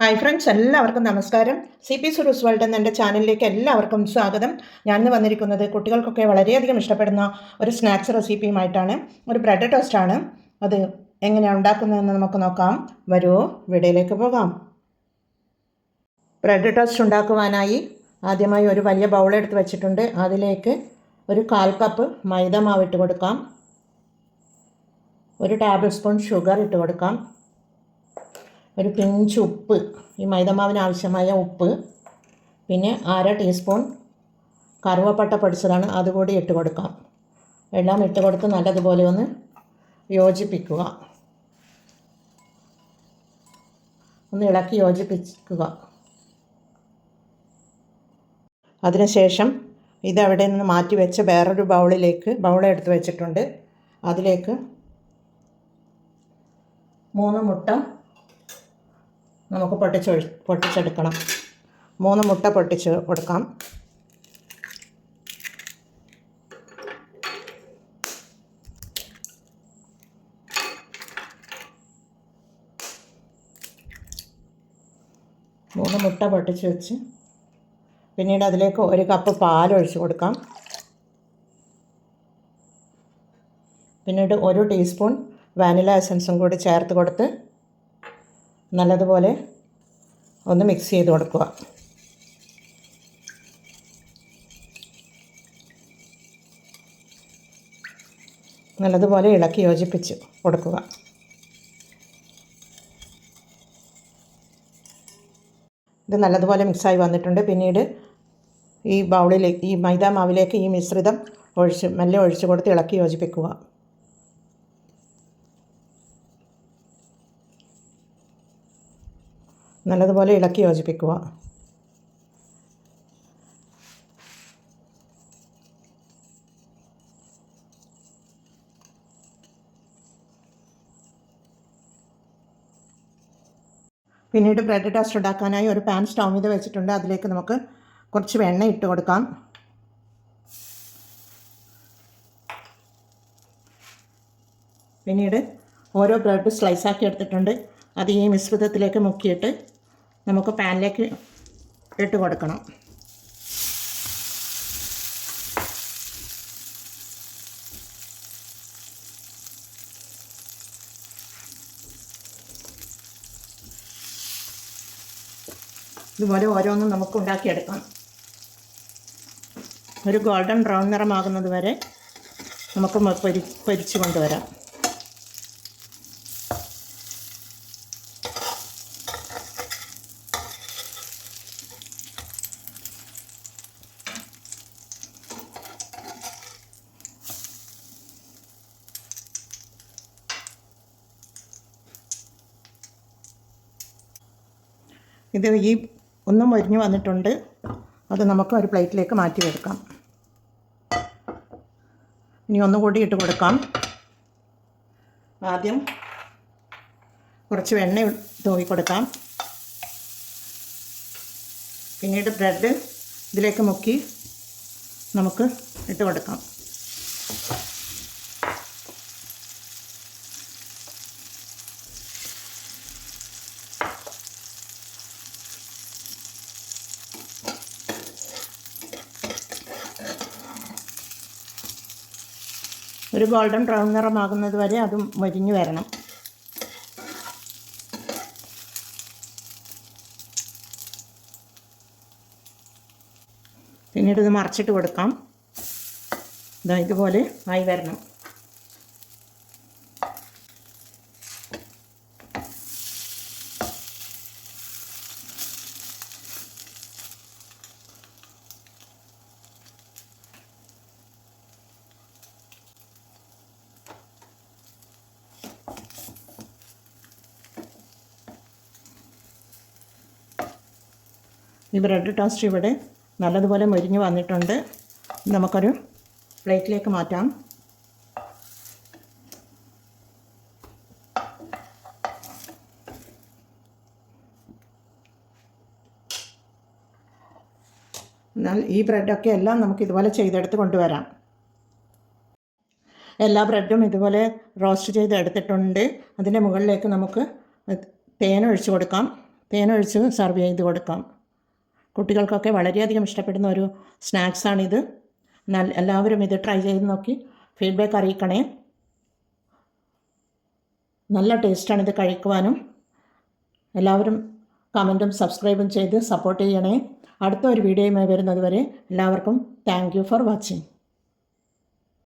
Hi friends എല്ലാവർക്കും നമസ്കാരം. C P സുരൂസ് world എന്ന ചാനലിലേക്ക് എല്ലാവർക്കും സ്വാഗതം. ഞാൻ ഇന്ന് വന്നിരിക്കുന്നത് കുട്ടികൾക്കൊക്കെ വളരെയധികം ഇഷ്ടപ്പെടുന്ന ഒരു സ്നാക്സ് റെസിപ്പിയുമായിട്ടാണ് ഒരു ബ്രെഡ് ടോസ്റ്റ് ആണ്. അത് എങ്ങനെയാണ് ഉണ്ടാക്കുന്നതെന്ന് നമുക്ക് നോക്കാം. വരൂ വീഡിയോയിലേക്ക് പോകാം. ബ്രെഡ് ടോസ്റ്റ് ഉണ്ടാക്കുവാനായി ആദ്യമായി ഒരു വലിയ ബൗൾ എടുത്ത് വെച്ചിട്ടുണ്ട്. അതിലേക്ക് ഒരു കാൽ കപ്പ് മൈദ മാവ് ഇട്ട് കൊടുക്കാം. ഒരു ടേബിൾ സ്പൂൺ ഷുഗർ ഇട്ട് കൊടുക്കാം. ഒരു പിഞ്ച് ഉപ്പ് ഈ മൈദമാവിന് ആവശ്യമായ ഉപ്പ് പിന്നെ അര ടീസ്പൂൺ കറുവപ്പട്ട പൊടിച്ചതാണ് അതുകൂടി ഇട്ട് കൊടുക്കാം. എല്ലാം ഇട്ട് കൊടുത്ത് നല്ലതുപോലെ ഒന്ന് യോജിപ്പിക്കുക. ഒന്ന് ഇളക്കി യോജിപ്പിക്കുക. അതിനുശേഷം ഇതവിടെ നിന്ന് മാറ്റി വെച്ച് വേറൊരു ബൗളിലേക്ക് ബൗൾ എടുത്ത് വെച്ചിട്ടുണ്ട്. അതിലേക്ക് മൂന്ന് മുട്ട നമുക്ക് പൊട്ടിച്ച് പൊട്ടിച്ചെടുക്കണം. മൂന്ന് മുട്ട പൊട്ടിച്ച് കൊടുക്കാം. മൂന്ന് മുട്ട പൊട്ടിച്ച് വെച്ച് പിന്നീട് അതിലേക്ക് ഒരു കപ്പ് പാൽ ഒഴിച്ച് കൊടുക്കാം. പിന്നീട് ഒരു ടീസ്പൂൺ വാനില എസൻസും കൂടി ചേർത്ത് കൊടുത്ത് നല്ലതുപോലെ ഒന്ന് മിക്സ് ചെയ്ത് കൊടുക്കുക. നല്ലതുപോലെ ഇളക്കി യോജിപ്പിച്ച് കൊടുക്കുക. ഇത് നല്ലതുപോലെ മിക്സായി വന്നിട്ടുണ്ട്. പിന്നീട് ഈ ബൗളിലേക്ക് ഈ മൈദ മാവിലേക്ക് ഈ മിശ്രിതം ഒഴിച്ച് മെല്ലെ ഒഴിച്ച് കൊടുത്ത് ഇളക്കി യോജിപ്പിക്കുക. നല്ലതുപോലെ ഇളക്കി യോജിപ്പിക്കുക. പിന്നീട് ബ്രെഡ് ടോസ്റ്റ് ഉണ്ടാക്കാനായി ഒരു പാൻ സ്റ്റൗ ചെയ്ത് വെച്ചിട്ടുണ്ട്. അതിലേക്ക് നമുക്ക് കുറച്ച് വെണ്ണ ഇട്ട് കൊടുക്കാം. പിന്നീട് ഓരോ ബ്രെഡ് സ്ലൈസാക്കി എടുത്തിട്ടുണ്ട്. അത് ഈ മിശ്രിതത്തിലേക്ക് മുക്കിയിട്ട് നമുക്ക് പാനിലേക്ക് ഇട്ട് കൊടുക്കണം. ഇതുപോലെ ഓരോന്നും നമുക്ക് ഉണ്ടാക്കിയെടുക്കാം. ഒരു ഗോൾഡൻ ബ്രൗൺ നിറമാകുന്നത് വരെ നമുക്ക് പൊരി പൊരിച്ചു കൊണ്ടുവരാം. ഇത് ഈ ഒന്നും മരിഞ്ഞു വന്നിട്ടുണ്ട്. അത് നമുക്ക് ഒരു പ്ലേറ്റിലേക്ക് മാറ്റി വെക്കാം ഇനി ഒന്നുകൂടി ഇട്ട് കൊടുക്കാം. ആദ്യം കുറച്ച് വെണ്ണ തൂവി കൊടുക്കാം. പിന്നീട് ബ്രെഡ് ഇതിലേക്ക് മുക്കി നമുക്ക് ഇട്ട് കൊടുക്കാം. ഒരു ഗോൾഡൻ ബ്രൗൺ നിറമാകുന്നത് വരെ അതും മരിഞ്ഞു വരണം. പിന്നീട് ഇത് മറിച്ചിട്ട് കൊടുക്കാം. ഇതാ ഇതുപോലെ ആയി വരണം. ഈ ബ്രെഡ് ടോസ്റ്റ് ഇവിടെ നല്ലതുപോലെ മുരിഞ്ഞ് വന്നിട്ടുണ്ട്. നമുക്കൊരു പ്ലേറ്റിലേക്ക് മാറ്റാം. എന്നാൽ ഈ ബ്രെഡൊക്കെ എല്ലാം നമുക്ക് ഇതുപോലെ ചെയ്തെടുത്ത് കൊണ്ടുവരാം. എല്ലാ ബ്രെഡും ഇതുപോലെ റോസ്റ്റ് ചെയ്ത് എടുത്തിട്ടുണ്ട്. അതിന്റെ മുകളിലേക്ക് നമുക്ക് തേൻ ഒഴിച്ച് കൊടുക്കാം. തേനൊഴിച്ച് സെർവ് ചെയ്ത് കൊടുക്കാം. കുട്ടികൾക്കൊക്കെ വളരെയധികം ഇഷ്ടപ്പെടുന്ന ഒരു സ്നാക്സാണിത് നല്ല എല്ലാവരും ഇത് ട്രൈ ചെയ്ത് നോക്കി. ഫീഡ്ബാക്ക് അറിയിക്കണേ. നല്ല ടേസ്റ്റാണ് ഇത് കഴിക്കുവാനും. എല്ലാവരും കമന്റും സബ്സ്ക്രൈബും ചെയ്ത് സപ്പോർട്ട് ചെയ്യണേ. അടുത്ത ഒരു വീഡിയോയുമായി വരുന്നതുവരെ എല്ലാവർക്കും താങ്ക് ഫോർ വാച്ചിങ്